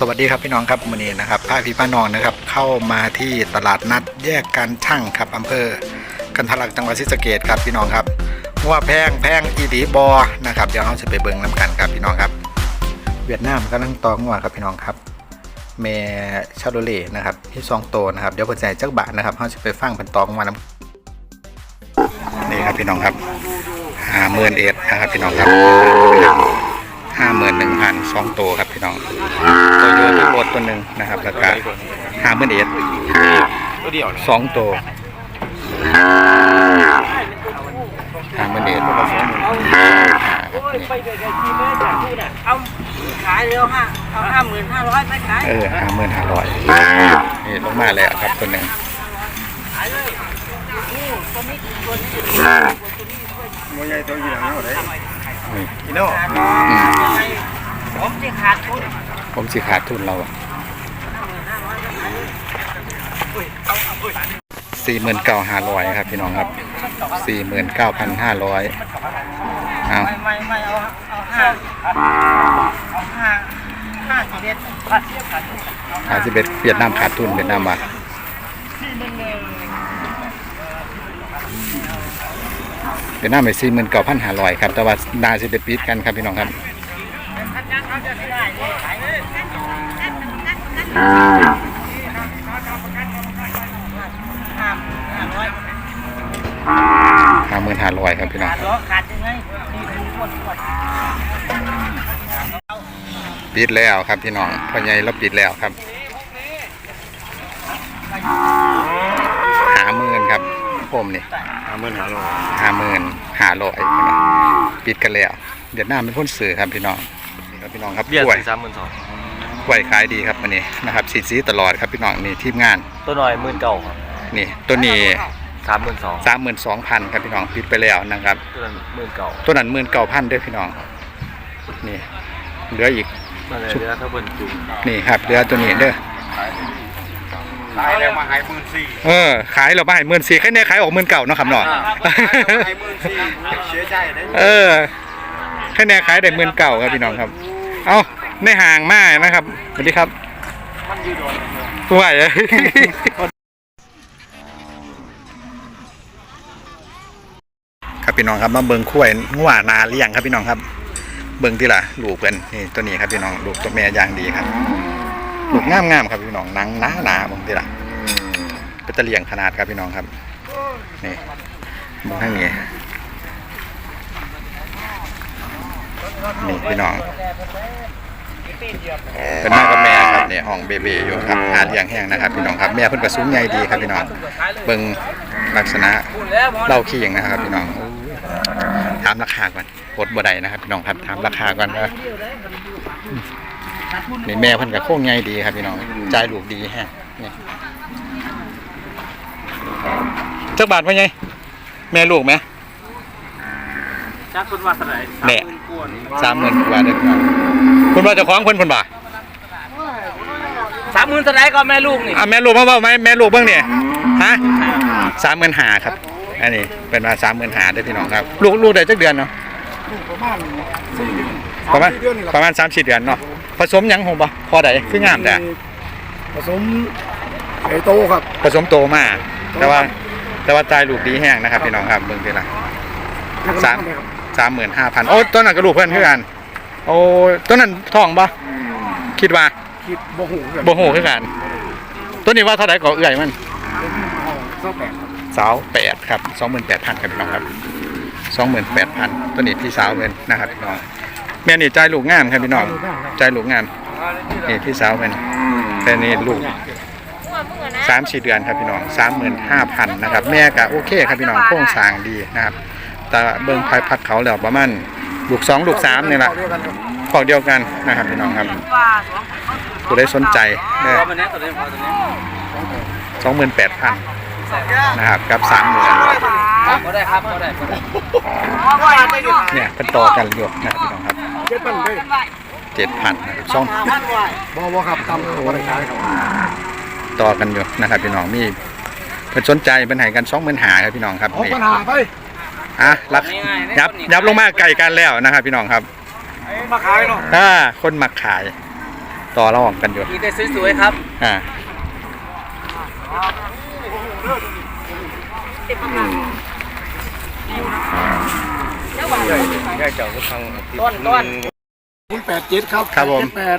สวัสดีครับพี่น้องครับวันนี้นะครับพาพี่ป้าน้องนะครับ เข้ามาที่ตลาดนัดแยกการช่างครับอำเภอ กันทะลักจังหวัดศรีสะเกดครับพี่น้องครับว่าแพงแพงอีดีบอนะครับเดี๋ยวเราจะไปเบิ่งน้ำกันครับพี่น้องครับ เวียดนามกำลังตองว่าครับพี่น้องครับเมชาโดเล่นะครับที่ซองโตนะครับเดี๋ยวเพิ่นจะจักบาทนะครับเราจะไปฟังเพิ่นตองว่าน้ำนี่ครับพี่น้องครับห้าหมื่นเอ็ดนะครับพี่น้องครับ ห้าหมื่นหนึ่งพันสองโตครับพี่น้องตัวโยนที่รถตัวหนึ่งนะครับแล้วก็ห้าหมื่นเอ็ดตัวเดียวเลยสองตัวห้าหมื่นเอ็ดโอ้ยไปเกิดอะไรทีไม่ได้จากที่น่ะเอาขายเร็วห้าเอาห้าหมื่นห้าร้อยไปขายเออห้าหมื่นห้าร้อยนี่ลงมาแล้วครับตัวหนึ่งขายเลยนี่ตัวนี้ตัวนี้มวยใหญ่ตัวยี่ห้อไหนนี่ อีโน่ผมจะขาดทุนผมสิขาดทุนเราสี่หมื่นเก้าห้าร้อยครับ พี่น้องครับสี่หมื่นเก้าพันห้าร้อยเอาไม่ไม่ไม่เอาเอาห้าเอาห้าห้าสิบเอ็ดขาดเทียบขาดทุนห้าสิบเอ็ดเวียดนามขาดทุนเวียดนามมาที่หนึ่งหนึ่ง เวียดนามไปสี่หมื่นเก้าพันห้าร้อยครับ แต่ว่านาสิบเอ็ดปีดกันครับพี่น้องครับท่าเม่ได้เลยขายเลยห้าห้าร้อยห้าหมื่นห้าร้อยครับพี่น้องขาพีดหมดปิดแล้วครับพี่น้องพ่อใหญ่เราปิดแล้วครับหาหมื่นครับผ มนี่ห้าหมื่นห้าร้อยหาหมื่นหาร้อยปิดกันแล้วเวียดนามเป็นคนสื่อครับพี่น้องนี่ครับพี่น้องครับเบี้ยกล้วยสี่สามหมื่นสองกล้วยขายดีครับวันนี้นะครับสีสีตลอดครับพี่น้องนี่ทีมงานตัวหน่อยหมื่นเก้าครับนี่ตัวนี้สามหมื่นสองสามหมื่นสองพันครับพี่น้องปิดไปแล้วนะครับตัวนั้นหมื่นเก้าตัวนั้นหมื่นเก้าพันด้วยพี่น้องนี่เหลืออีกนั่นเลยเดี๋ยวถ้าเพิ่นจุ่มนี่ครับเหลือตัวนี้เด้อ ขายแล้วมาหายหมื่นสี่เออ ขายเราไปหมื่นสี่แค่เนี้ขายออกหมื่นเก่าเนาะครับเนาะหายหมื่นสี่เสียใจได้เออแค่เนี้ขายได้หมื่นเก่าครับพี่น้องครับ เอาในห่างมากนะครับสวัสดีครับมันยืดโดนผู้ใหญ่เลยครับพี่น้องครับมาเบิ่งคุ้วยงัวนาเลี้ยงครับพี่น้องครับ เบิ่งที่ละลูกเพิ่นนี่ตัวนี้ครับพี่น้องลูกตัวแม่อย่างดีครับ ลูกงามๆครับพี่น้องหนังหนาหนาๆเบิ่งที่ละเป็นตะเลียงขนาดครับพี่น้องครับนี่เบิ่งทางนี้นี่พี่น้องเป็นแม่กับแม่ครับเนี่ยห้องเบบีอยู่ครับหาเลี้ยงแห้งนะครับพี่น้องครับแม่เพิ่นก็สูงใหญ่ดีครับพี่น้องเบิ่งลักษณะเล่าขี้อย่างนะครับพี่น้องถามราคาก่อนกดบ่ได้นะครับพี่น้องครับถามราคาก่อนนะ นี่แม่เพิ่นก็โค้งใหญ่ดีครับพี่น้องจ่ายลูกดีแฮะนี่จักบาทว่าไงแม่ลูกไหมจากคนว่าเท่าไหร่แน่สามหมื่นกว่าเด้อครับคุณว่าเจะคล้าของเพิ่นเพิ่นบ่าสามหมื่นเท่าไหร่ก็แม่ลูกนี่อะแม่ลูกมาเปล่าไหมแม่ลูกเบิ่งเนี่ยฮะสามหมื่นหาครับ อันนี้เป็นมาสามหมื่นหาได้อพี่น้องครับ ลูกลูกได้จักเดือนเนาะ ประมาณประมาณสามสี่เดือนเนาะผสมหยังหงบ่พอได้คืองามแต่ผสมไอโตครับ ผสมโตมาแต่ว่า แต่ว่าตายลูกดีแห้งนะครับพี่น้องครับเบิ่งทีละ สาม สามหมื่นห้าพันโอ้ตัวนั้นก็ลูกเพื่อนคือกันโอ้ตัวนั้นทองบ่คิดว่าคิดบ่หูกันบ่โหคือกันตัวนี้ว่าเท่าไหร่ก็เอื่อยมันเจ้าแปดสาวแปดครับสองหมื่นแปดพันครับพี่น้องครับ สองหมื่นแปดพันตัวนี้พี่สาวเป็นนะครับพี่น้องแม่นี่ใจลูกงามครับพี่น้องใจลูกงามนี่พี่สาวเป็นแต่นี่ลูกสามสี่เดือนครับพี่น้องสามหมื่นห้าพันนะครับ แม่ก็โอเคครับพี่น้องโครงสางดีนะครับ แต่เบิ้งภายพักเขาแล้วประมาณลูกสองลูกสามนี่แหละพอกเดียวกันนะครับพี่น้องครับผู้ใดสนใจเนี่ยสองหมื่นแปดพันนะครับกับสามหมื่น ก็ได้ครับก็ได้ก็ได้เนี่ยเป็นต่อกันอยู่นะครับพี่น้องครับเจ็ดพันเลยเจ็ดพันสองบ่บ่ครับทำตัวได้ขายครับต่อกันอยู่นะครับพี่น้องมีเพิ่นสนใจเป็นให้กันสองหมื่นหาครับพี่น้องครับเอานี่ปัญหาไปอะรักยับยับลงมาไก่กันแล้วนะครับพี่น้องครับมาขายเนาะถ้าคนมักขาย ต่อรองกันอยู่มีแต่สวยๆครับอ่าต้ นต้นคุณแปดเจ็ดครับครับผม แปด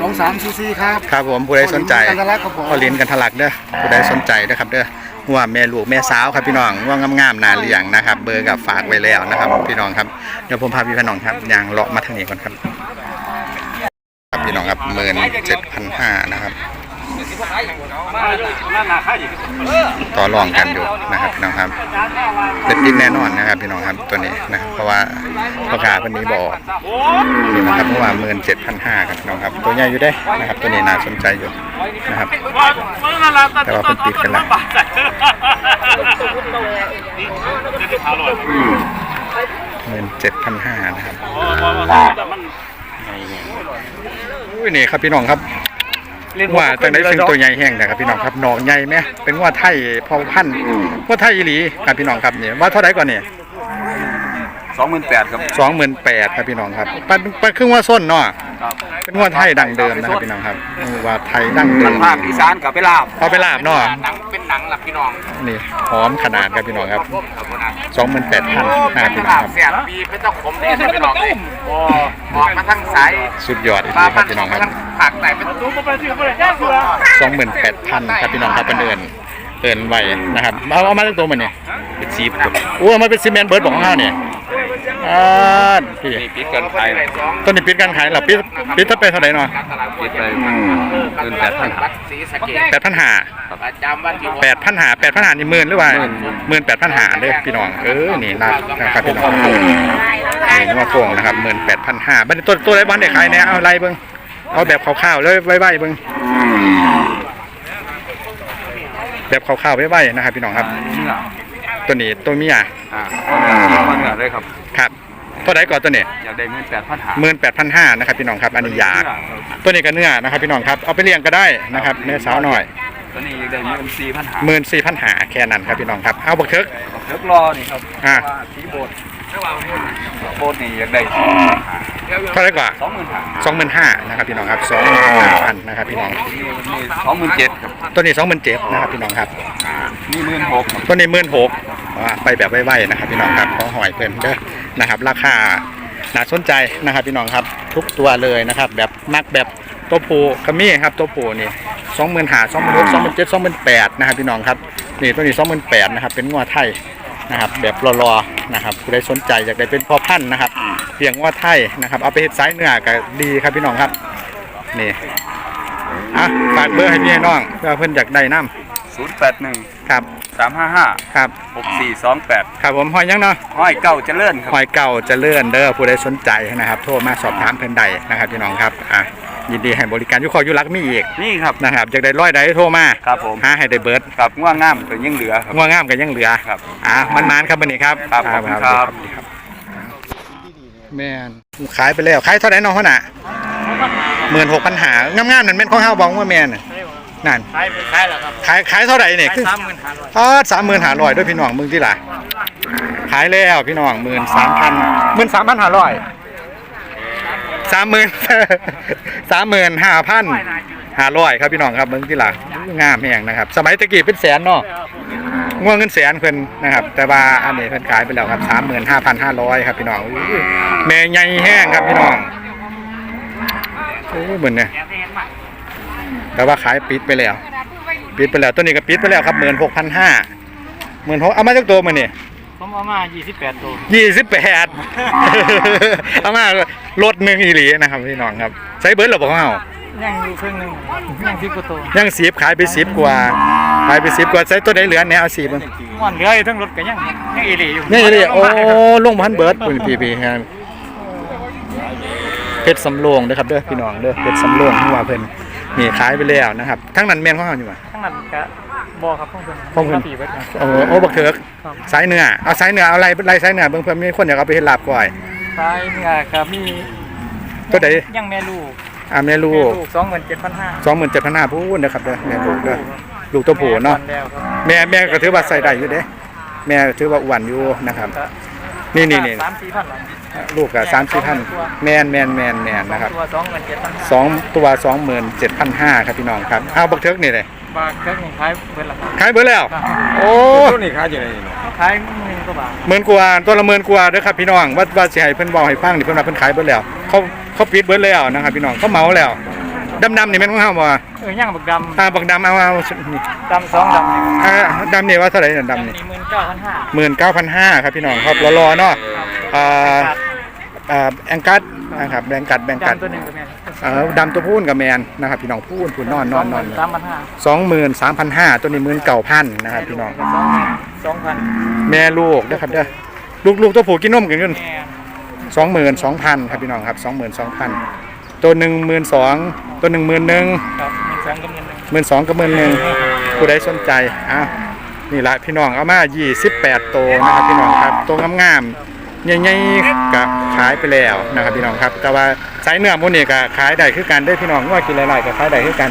สองสามซีซีครับ ครับผมผู้ใดสนใจกันทะลักครับผม พ่อลิ้นกันทะลักเด้อผู้ใดสนใจเด้อครับเด้อว่าแม่ลูกแม่สาวครับพี่น้องว่างามๆนาเลี้ยงนะครับ เบอร์กับฝากไว้แล้วนะครับ พี่น้องครับเดี๋ยวผมพาพี่พี่น้องครับย่างเลาะมาทางนี้ก่อนครับครับพี่น้องครับหมื่นเจ็ดพันห้านะครับ ต่อรองกันอยู่นะครับพี่น้องครับเป็นดินแน่นอนนะครับพี่น้องครับตัวนี้นะครับเพราะว่าราคาเป็นนี้บอกนี่นะครับเมื่อวานหมื่นเจ็ดพันห้าครับพี่น้องครับ ตัวใหญ่อยู่ได้นะครับ ตัวนี้น่าสนใจอยู่นะครับแต่ว่าเป็นปิดกันละหมื่นเจ็ดพันห้านะครับอุ้ยนี่ครับพี่น้องครับ ว่าตั้งได้ซึ่งตัวใหญ่แห้งนะครับพี่น้องครับหนองใหญ่ไหมเป็นว่าไทยพอพันธุ์ว่าไทยอีหลีครับพี่น้องครับเนี่ยว่าเท่าไหร่ก่อนเนี่ยสองหมื่นแปดครับสองหมื่นแปดครับพี่น้องครับเป็นเป็นครึ่งว่าส้นเนาะ ครับเป็นว่าไทยดังเดิมนะครับพี่น้องครับว่าไทยดังเดิมันมภาคอีสานกับไปลาบเอาไปลาบเนาะหนังเป็นหนังหลับพี่น้องนี่หอมขนาดครับพี่น้องครับครับผมนะสองหมื่นแปดพันนะครับพี่น้องลาบครับเสียปีเป็นเจ้าขมเนี่ยพี่น้องเลยโอ้ออกมาทั้งสายสุดยอดอีกปลาทีคพัรันบพี่อน้ออกงคมารับทั้งผักไหนเป็นตู้ไปที่ไปแค่เสือสองหมื่นแปดพันครับพี่น้องครับเป็นเอินเอินไวนะครับเอาเอามาตั้งตัวมันเนี่ยเป็นซีฟครับอู้เอามาเป็นซีเมนต์เบิร์ดบอกของข้าเนี่ย อ่าพี่นี่ปิดกันไทยต้นนี้ปิดการขายเหรอปิดปิดถ้าเป็นเท่าไหร่เนาะปิดไปเกินแปดพันวัดศรีสะเกษแปดพันหาประจำวันที่แปดพันหาแปดพันหานี่หมื่นหรือว่าหมื่นแปดพันหาเด้อพี่น้องเออนี่นะนะครับพี่น้องนี่นว่าโค้งนะครับหมื่นแปดพันห้าบัดนี้ตัวตัวไรบ้านเด็กขายเนี่ยเอาไรเบิ้งเอาแบบคร่าวๆเลยไว้ๆเบิ้งแบบคร่าวๆไว้ๆนะครับพี่น้องครับเนื้อตัวนี้ตัวเมียอ่าเนื้อเลยครับ ครับตัวไหนก่อนตัวนี้อยากได้เงินแปดพันหาหมื่นแปดพันห้านะครับพี่น้องครับอันนี้ยากตัวนี้ก็เนื้อนะครับพี่น้องครับเอาไปเลี้ยงก็ได้นะครับแม่สาวหน่อยตัวนี้อยากได้เงินสี่พันหาหมื่นสี่พันหาแค่นั้นครับพี่น้องครับเอาบักเทิกเลิกรอนี่ครับอ่าสีโบดโบดนี่อยากได้เท่าไหรกว่าสองหมื่นหาสองหมื่นห้านะครับพี่น้องครับสองหมื่นห้าพันนะครับพี่น้องสองหมื่นเจ็ดครับตัวนี้สองหมื่นเจ็ดนะครับพี่น้องครับนี่หมื่นหกตัวนี้หมื่นหก ไปแบบไวๆนะครับพี่น้องครับขอหอยเพิ่นเด้อนะครับ ราคาน่าสนใจนะครับพี่น้องครับทุกตัวเลยนะครับ แบบมักแบบตัวผูกระมี่ครับตัวผูนี่สองหมื่นห้าสองหมื่นหกสองหมื่นเจ็ดสองหมื่นแปดนะครับพี่น้องครับนี่ตัวนี้สองหมื่นแปดนะครับเป็นงัวไทยนะครับแบบรอๆนะครับผู้ใดสนใจอยากได้เป็นพ่อพันธุ์นะครับเลี้ยงงัวไทยนะครับเอาไปเฮ็ดไซส์เนื้อก็ดีครับพี่น้องครับนี่อะฝากเบอร์ให้พี่น้องเพื่อเพิ่นอยากได้น้ำ ศูนย์แปดหนึ่งำครับสามห้าห้าครับหกสี่สองแปดครับผมหอยยังเนาะห้อยเก้าเจริญครับหอยเก่าเจะเลื่อนเด้อผู้ใดสนใจนะครับ โทรมาสอบถามเพิ่นได้นะครับพี่น้องครับอะยินดีให้บริการอยุคอยุรักมีอีกนี่ครับนะครับอยากได้ร้อยใดโทรมาครับผมหาให้ได้เบิร์ดกับง่วงง่ามเป็นยังเหลือครับง่วงงามกันยังเหลือครับอะมันมานครับวันนี้ครับครับขอบคุณครับแม่นขายไปแล้วขายเท่าไหร่น้องเขาน่ะหมื่นหกพันหางามๆนั่นเป็นของเฮาบอกว่าแม่น น่ะนั่นขายขายแล้วครับขายขายเท่าไหร่เนี่ยขายสามหมื่นห้าร้อยอ๋อสามหมื่นหาร้อยด้วยพี่น้องมึงที่ล่ะขายแล้วพี่น้องหมื่นสามพันหมื่นสามพันหาร้อยสามหมื่นสามหมื่นห้าพันห้าร้อยครับพี่น้องครับมึงที่ล่ะงามแหงนะครับ สมัยตะกี้เป็นแสนเนาะง่วงเงินแสนเพิ่นนะครับ แต่ว่าอันนี้เพิ่นขายไปแล้วครับสามหมื่นห้าพันห้าร้อยครับพี่น้องอุ้ยแม่ใหญ่แห้งครับพี่น้องโอ้ยเหมือนเนี่ย แต่ว่าขายปิดไปแล้ว ปิดไปแล้วตัวนี้ก็ปิดไปแล้วครับหมื่นหกพันห้าหมื่นหกเอามาจากตัวมันนี่ผมเอามา28ตัวยี่สิบแปดเอามารถหนึ่งอีหลีนะครับพี่น้องครับใช้เบิร์ดหรือเปล่าเขายังอยู่ครึ่งหนึงยังสิบกว่าตัวยังสีบขายไปสิบกว่าขายไปสิบกว่าใช้ตัวไหนเหลือเนี่ยเอาสีบมันมันเหลืออยู่ทั้งรถก็ยังยังอีหลีอยู่นี่อีหลีโอ้ลงพันเบิร์ดปุ่นพีพีครับเพชรสำโรงเด้อครับเด้อพี่น้องเด้อเพชรสำโรงที่ว่าเพิ่น นี่ขายไปแล้วนะครับทั้งนั้นแม่นของเขาอยู่ป่ะทั้งนั้นก็บ่ครับของเพิ่นของเพิ่น ปีเบิดครับ โอ้โอ้บักเถิกครับ สายเนื้อเอาสายเนื้อเอาอะไรอะไรสายเนื้อเบิ่งเพิ่นมีคนอยากเอาไปเฮ็ดลาบก่อยขายเนื้อก็มีตัวใด ยังแม่ลูกอ่าแม่ลูแม่กลูก27,500สองหมื่นเจ็ดพันห้าพูดนะครับเด้อแม่ลูกเด้อลูกตัวผู้เนาะแล้วครับแม่แม่ก็ถือว่าใส่ได้อยู่เด้ แม่ถือว่าอ้วนอยู่นะครับ นี่นี่นี่สามสี่พันหลัง ลูกกับสามสี่พันแมนแมนแมนแมนนะครับตัวสองเงินเจ็ดพันสองตัวสองหมื่นเจ็ดพันห้าครับพี่น้องครับเอาบักเทิกนี่เลยบาทเครื่องขายเพิ่นละขายเบอร์แล้ว โอ้ต้นนี่ขายอยู่ไหนเนาะขายหมื่นกว่าบาทหมื่นกว่าตัวละหมื่นกว่าเด้อครับพี่น้องว่าว่าสิให้เพิ่นบอกให้ฟังนี่เพิ่นว่าเพิ่นขายเบิดแล้วเขาเขาปิดเบิดแล้วนะครับพี่น้องเขาเหมาแล้วดำๆนี่แม่นของเฮาบ่เออย่างบักดอ่าบักดำเอาเอานี่ำดำสองดำนี่อ่าดำนี่ว่าเท่าไหร่น่ะดำนี่หมื่นเก้าพันห้าหมื่นเก้าพันห้าครับพี่น้องครับรอๆเนาะ อ่าอ่าแองกัดนะครับแบงกัดแบงกัดดำตัวหนึ่งตัวแม่เอ่อดำตัวพูนกับแมนนะครับพี่น้องพูนพูนนอนนอนนอนสามพันห้าสองหมื่นสามพันห้าตัวนี้หมื่นเก่าพันนะครับพี่น้องสองหมื่นสองพันแม่ลูกนะครับเด้อลูกลูกตัวผู้กินนมกันเงินแม่สองหมื่นสองพันครับพี่น้องครับสองหมื่นสองพันตัวหนึ่งหมื่นสองตัวหนึ่งหมื่นหนึ่งครับหมื่นสองกับหมื่นหนึ่งหมื่นสองกับหมื่นหนึ่งผู้ใดสนใจอ้าวนี่ละพี่น้องเอามา28ตัวนะครับพี่น้องครับตัวงามๆ ใหญ่ๆก็ขายไปแล้วนะครับพี่น้องครับ แต่ว่าสายเนื้อหมูนี่ก็ขายได้คือกันได้อพี่น้องว่ากินหลายๆก็ขายได้คือกัน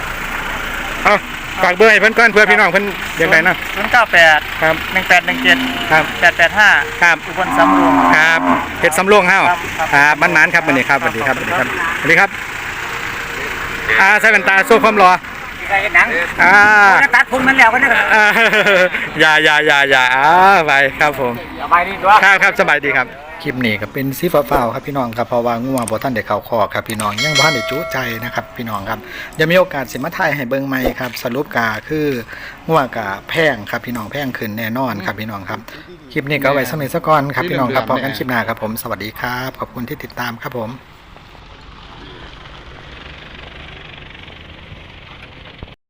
เอาฝากเบอร์ให้เพิ่นก่อนเพื่อพี่น้องเพิ่นเยังไงนะศูนย์เก้าแปดครับหนึ่งแปดหนึ่งเจ็ดครับแปดแปดห้าครับอุบลสำรวงครับเฮ็ดสำโรงเฮาครับครับครับบ้านหมานครับวันนี้ครับสวัสดีครับสวัสดีครับสวัสดีครับอ่าใส่แว่นตาโซ่ความรอใครหนังอ่าจะตัดผมมันแล้วก็ได้อ่าอย่าอย่าอย่าอย่าอ่าไปครับผมสบายดีตัวครับครับสบายดีครับค ลิปนี้ก็เป็นซีฟ้าฟ้าครับพี่น้องครับเพราะว่าง่วงบ่ท่านเด็กเข่าคอครับพี่น้องยังบ่ท่านเด็กจุใจนะครับพี่น้องครับยังมีโอกาสสิมาไทยให้เบิ่งใหม่ครับสรุปกาคือง่วงกะแพงครับพี่น้องแพงขึ้นแน่นอนครับพี่น้องครับคลิปนี้ก็ไว้สมัยสักก่อนครับพี่น้องครับพอกันคลิปหน้าครับผมสวัสดีครับขอบคุณที่ติดตามครับผม